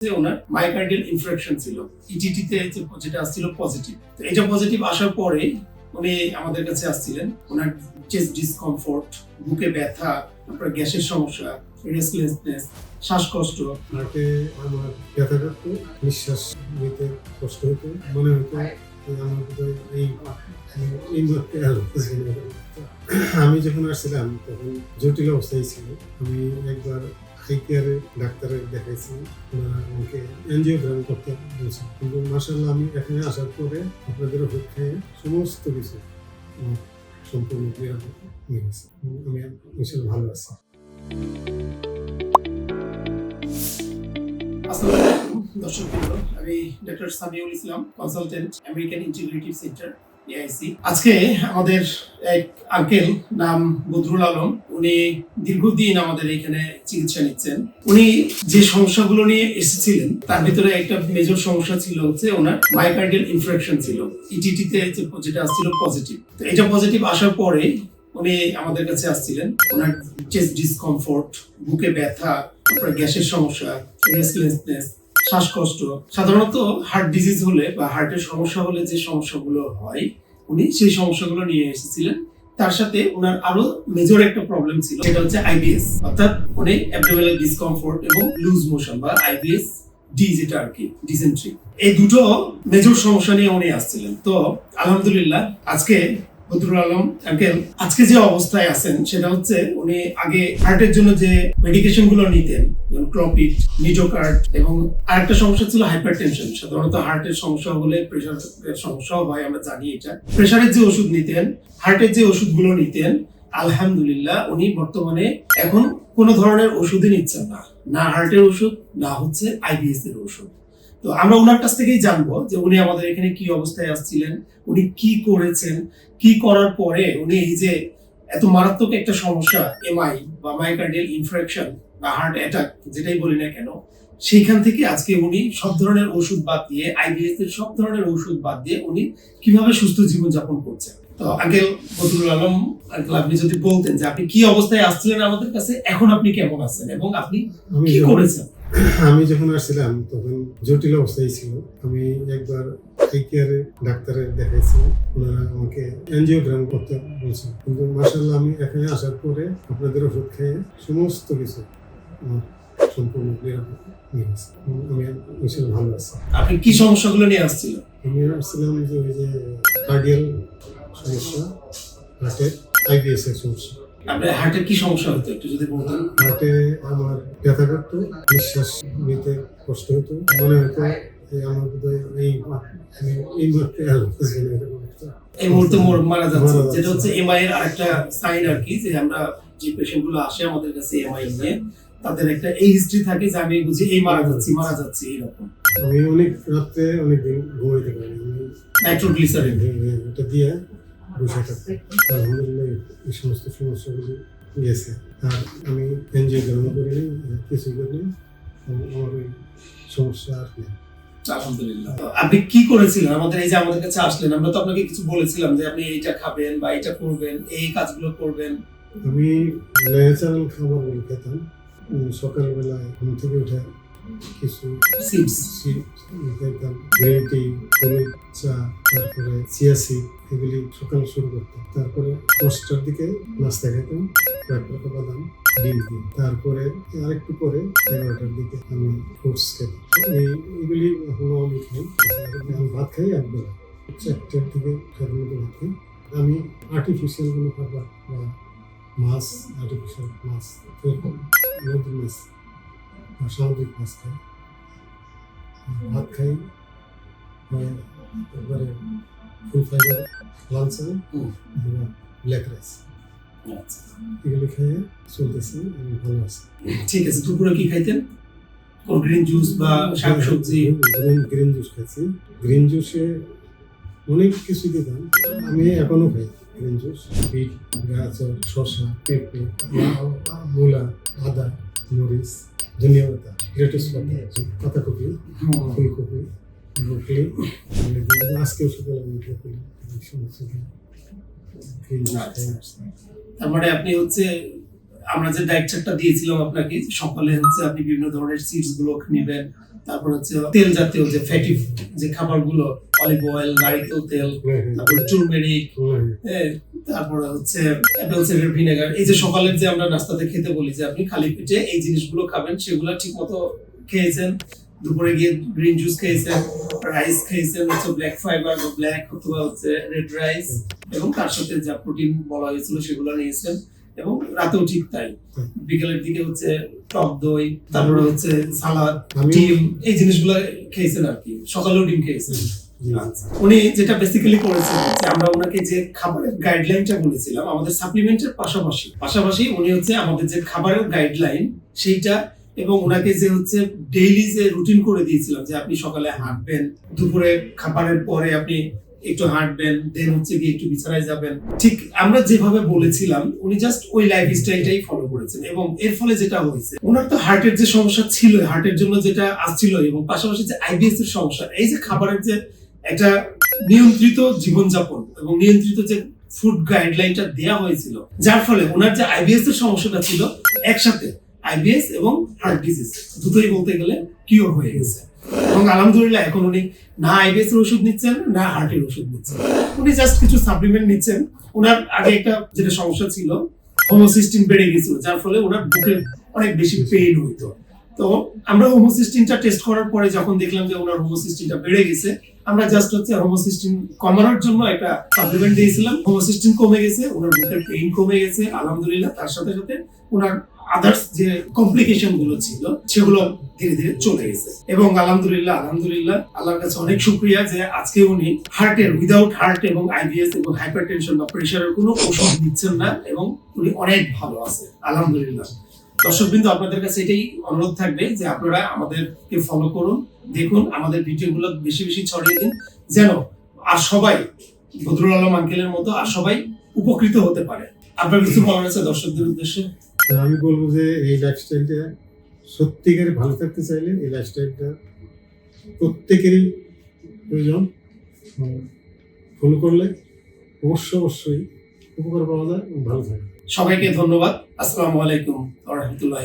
যে ওনার myocardial infraction ছিল ইটিটিতে যেটা আসছিল পজিটিভ তো এটা পজিটিভ আসার পরে উনি আমাদের কাছে আসছিলেন ওনার চেস্ট ডিসকমফোর্ট বুকে ব্যথা তারপরে গ্যাসের সমস্যা রেস্টলেসনেস শ্বাসকষ্ট। হার্টে আমার ব্যথা করতো নিঃশ্বাস নিতে কষ্ট হতো মনে হতো। আমি যখন আসছিলাম তখন জটিল অবস্থায় ছিল আমি একবার হাই কেয়ারে ডাক্তারে দেখাইছি, ওনারা আমাকে এনজিওগ্রাম করতে বলছে। কিন্তু মাসাল্লাহ আমি এখানে আসার পরে আপনাদের খেয়ে সমস্ত কিছু সম্পূর্ণ নিরাপদ হয়ে আমি ইনশাল্লাহ ভালো আছি। দর্শক আমি doctor Samiul Islam consultant American integrative center AIC আজকে আমাদের এক আঙ্কেল নাম বদরুল আলম উনি দীর্ঘদিন আমাদের এখানে চিকিৎসা নিচ্ছেন। উনি যে সমস্যাগুলো নিয়ে এসেছিলেন, তার ভিতরে একটা মেজর সমস্যা ছিল হচ্ছে ওনার মাইকার্ডিয়াল ইনফ্রাকশন ছিল। ইটিটিতে যেটা আসছিল পজিটিভ তো এটা পজিটিভ আসার পরে উনি আমাদের কাছে আসছিলেন। ওনার চেস্ট ডিসকমফোর্ট বুকে ব্যথা, তারপরে গ্যাসের সমস্যা রেস্টলেসনেস শ্বাসকষ্ট। সাধারণত হার্ট ডিজিজ হলে বা হার্টের সমস্যা হলে যে সমস্যাগুলো হয়, উনি সেই সমস্যাগুলো নিয়ে এসেছিলেন। তার সাথে ওনার আরও মেজর একটা প্রবলেম ছিল, সেটা হচ্ছে আইবিএস অর্থাৎ উনি অ্যাবডোমিনাল ডিসকমফোর্ট এবং লুজ মোশন বা আইবিএস ডি যেটা আর কি ডিসেন্ট্রি এই দুটো মেজর সমস্যা নিয়ে উনি আসছিলেন। তো আলহামদুলিল্লাহ, আজকে বদরুল আলম আঙ্কেল, আজকে যে অবস্থায় আছেন, সেটা হচ্ছে উনি আগে হার্টের জন্য যে মেডিকেশনগুলো নিতেন, যেমন ক্লপিড নিটোকার্ড এবং আরেকটা সমস্যা ছিল হাইপার টেনশন সাধারণত হার্টের সমস্যা হলে প্রেশারের সমস্যাও হয়, আমরা জানি এটা। প্রেশারের যে ওষুধ নিতেন হার্টের যে ওষুধগুলো নিতেন, আলহামদুলিল্লাহ উনি বর্তমানে এখন কোনো ধরনের ওষুধই নিচ্ছেন না। না হার্টের ওষুধ, না হচ্ছে আইবিএস এর ওষুধ। তো আমরা ওনার কাছ থেকেই জানব যে উনি আমাদের এখানে কি অবস্থায় আসছিলেন উনি কি করেছেন কি করার পরে উনি এই যে এত মারাত্মক একটা সমস্যা এমআই বা মাইকার্ডিয়াল ইনফ্রাকশন বা হার্ট অ্যাটাক যেটাই বলি না কেন সেইখান থেকে আজকে উনি সব ধরনের ওষুধ বাদ দিয়ে আইবিএস এর সব ধরনের ওষুধ বাদ দিয়ে উনি কীভাবে সুস্থ জীবন যাপন করছেন। তো আঙ্কেল বদরুল আলম আঙ্কেল আপনি যদি বলতেন যে আপনি কি অবস্থায় আসছিলেন আমাদের কাছে এখন আপনি কেমন আছেন এবং আপনি কি করেছেন? আমি যখন আসছিলাম তখন জটিল অবস্থায় ছিল। আমি একবার হাই কেয়ারে ডাক্তারে দেখাইছি। ওনারা আমাকে এনজিওগ্রাম করতে বলছে কিন্তু মাসাল্লাহ আমি এখানে আসার পরে আপনাদের ওষুধ খেয়ে সমস্ত কিছু আমার সম্পূর্ণ আমি ইনশাল্লাহ ভালো আছি। আপনি কি সমস্যাগুলো নিয়ে আসছিলেন? আমি আসছিলাম যে ওই যে কার্ডিয়াল সমস্যা হার্টের আইবিএস এর সমস্যা। আপনার হার্টের কি সমস্যা হতো একটু যদি বলতেন? হার্টে আমার ব্যথা করতো নিঃশ্বাস নিতে কষ্ট হতো মনে হতো আমার বোধহয় এই আমি এই মুহূর্তে আর বাঁচবে না এরকম একটা এই মুহূর্তে মারা যাচ্ছে। যেটা হচ্ছে এমআই এর আরেকটা সাইন আর কি যে আমরা যে পেশেন্টগুলো আসে আমাদের কাছে এমআই নিয়ে তাদের একটা এই হিস্ট্রি থাকে যে আমি বুঝি এই মারা যাচ্ছি মারা যাচ্ছি। এরকম আমি অনেক রাত্রে অনেক দিন ঘুমাইতে পারি নাইট্রোগ্লিসারিন এটা দিয়ে বসে থাকতে আলহামদুলিল্লাহ এই সমস্ত সমস্যাগুলি গেছে। আর আমি এনজিওগ্রাম করিনি কিছু করিনি আমার ওই সমস্যা আর নেই। আলহামদুলিল্লাহ। আপনি কি করেছিলেন? আমাদের এই যে আমাদের কাছে আসলেন আমরা তো আপনাকে কিছু বলেছিলাম যে আপনি এইটা খাবেন বা এটা করবেন এই কাজগুলো করবেন। আমি ন্যাচারাল খাবারগুলো খেতাম। উম, সকালবেলায় ঘুম থেকে উঠে কিছু সিডস সি- খেতাম হলুদ চা তারপরে চিয়া সিড এগুলি সকাল শুরু করতাম তারপরে দশটার দিকে নাস্তা খেতাম কয়েকটা বাদাম ডিম দিয়ে। তারপরে আরেকটু পরে এগারোটার দিকে আমি ফ্রুটস খেতাম। এই এগুলি এখনও আমি খাই আমি ভাত খাই একবেলা চারটার দিকে মতো ভাত খাই। আমি আর্টিফিশিয়াল কোনো খাবার বা মাছ আর্টিফিশিয়াল মাছ এরকম নদীর মাছ সামুদ্রিক মাছ খাই। ভাত খাই হয় একবারে ফুল ফাইবার লাল চাল ব্ল্যাক রাইস। এগুলো খেয়ে চলতেছি আমি ভালো আছি। ঠিক আছে দুপুরে কি খাইতেন? কোন গ্রিন জুস বা শাকসবজি গ্রিন গ্রিন জুস খাচ্ছি গ্রিন জুসে অনেক কিছু দিতাম আমি এখনও খাই গ্রিন জুস বিট গাজর শসা পেঁপে লাউ মূলা আদা। মরিচ ধনিয়া পাতা লেটুস পাতা পাতাকপি হুম। ফুলকপি ব্রোকলি আজকে সকালে আমি ব্রোকলি সমস্ত দিন গ্রিন জুস। খাই আসছি। তার মানে আপনি হচ্ছে আমরা যে ডায়েট চার্টটা দিয়েছিলাম আপনাকে সকালে হচ্ছে আপনি বিভিন্ন ধরনের সিডসগুলো নেবেন তারপর হচ্ছে তেল জাতীয় যে ফ্যাটি যে খাবারগুলো অলিভ অয়েল নারিকেল তেল তারপর টুরমেরিক হ্যাঁ, তারপরে হচ্ছে অ্যাপেল সাইডার ভিনেগার এই যে সকালের যে আমরা নাস্তাতে খেতে বলি যে আপনি খালি পেটে এই জিনিসগুলো খাবেন সেগুলো ঠিক মতো খেয়েছেন দুপুরে গিয়ে গ্রিন জুস খেয়েছেন রাইস খেয়েছেন হচ্ছে ব্ল্যাক ফাইবার বা ব্ল্যাক অথবা হচ্ছে রেড রাইস এবং তার সাথে যা প্রোটিন বলা হয়েছিল সেগুলো নিয়েছেন। এবং রাতেও ঠিক তাই। বিকেলের দিকে হচ্ছে টক দই তারপরে হচ্ছে সালাদ ডিম এই জিনিসগুলো খেয়েছেন আর কি। সকালেও ডিম খেয়েছেন। উনি যেটা বেসিক্যালি করেছেন যে আমরা ওনাকে যে খাবারের গাইডলাইনটা বলেছিলাম আমাদের সাপ্লিমেন্টের পাশাপাশি পাশাপাশি উনি হচ্ছে আমাদের যে খাবারের গাইডলাইন সেইটা এবং ওনাকে যে হচ্ছে ডেইলি যে রুটিন করে দিয়েছিলাম যে আপনি সকালে হাঁটবেন দুপুরে খাবারের পরে আপনি একটু হাঁটবেন দেন হচ্ছে গিয়ে একটু বিছানায় যাবেন। ঠিক আমরা যেভাবে বলেছিলাম, উনি জাস্ট ওই লাইফ স্টাইলটাই ফলো করেছেন এবং এর ফলে যেটা হয়েছে, ওনার তো হার্টের যে সমস্যা ছিল হার্টের জন্য যেটা আসছিল এবং পাশাপাশি যে আইবিএস এর সমস্যা, এই যে খাবারের যে একটা নিয়ন্ত্রিত জীবনযাপন এবং নিয়ন্ত্রিত যে ফুড গাইডলাইনটা দেওয়া হয়েছিল, যার ফলে ওনার যে আইবিএস এর সমস্যাটা ছিল একসাথে আইবিএস এবং হার্ট ডিজিজ দুটোই বলতে গেলে কিওর হয়ে গেছে। এবং আলহামদুলিল্লাহ এখন উনি না আইবিএস এর ওষুধ নিচ্ছেন, না হার্টের ওষুধ নিচ্ছেন। উনি জাস্ট কিছু সাপ্লিমেন্ট নিচ্ছেন। ওনার আগে একটা যেটা সমস্যা ছিল হোমোসিস্টিন বেড়ে গেছিল, যার ফলে ওনার বুকে অনেক বেশি পেইন হইতো। তো আমরা হোমোসিস্টিনটা টেস্ট করার পরে যখন দেখলাম যে ওনার হোমোসিস্টিনটা বেড়ে গেছে, আমরা জাস্ট হচ্ছে হোমোসিস্টিন কমানোর জন্য একটা সাপ্লিমেন্ট দিয়েছিলাম। হোমোসিস্টিন কমে গেছে, ওনার বুকের পেইন কমে গেছে, আলহামদুলিল্লাহ। তার সাথে সাথে ওনার আদার্স যে কমপ্লিকেশনগুলো ছিল, সেগুলো ধীরে ধীরে চলে গেছে এবং আলহামদুলিল্লাহ আলহামদুলিল্লাহ, আল্লাহর কাছে অনেক শুক্রিয়া যে আজকে উনি হার্টের উইদাউট হার্ট এবং আইবিএস এবং হাইপারটেনশন বা প্রেশারের কোনো ওষুধ নিচ্ছেন না এবং উনি অনেক ভালো আছে আলহামদুলিল্লাহ। দর্শকবৃন্দ, আপনাদের কাছে এটাই অনুরোধ থাকবে যে আপনারা আমাদেরকে ফলো করুন, দেখুন, আমাদের ভিডিওগুলো বেশি বেশি ছড়িয়ে দিন, যেন আর সবাই বদরুল আলম আঙ্কেলের মতো আর সবাই উপকৃত হতে পারে। আপনার কিছু বলার আছে দর্শকদের উদ্দেশ্যে? আমি বলব যে এই লাইফস্টাইলটা সত্যিকারে ভালো থাকতে চাইলে এই লাইফস্টাইলটা প্রত্যেকেরই প্রয়োজন। ফলো করলে অবশ্য অবশ্যই উপকার পাওয়া যায় ভালো থাকে সবাইকে ধন্যবাদ। আসসালামু আলাইকুম রহমতুল্লাহ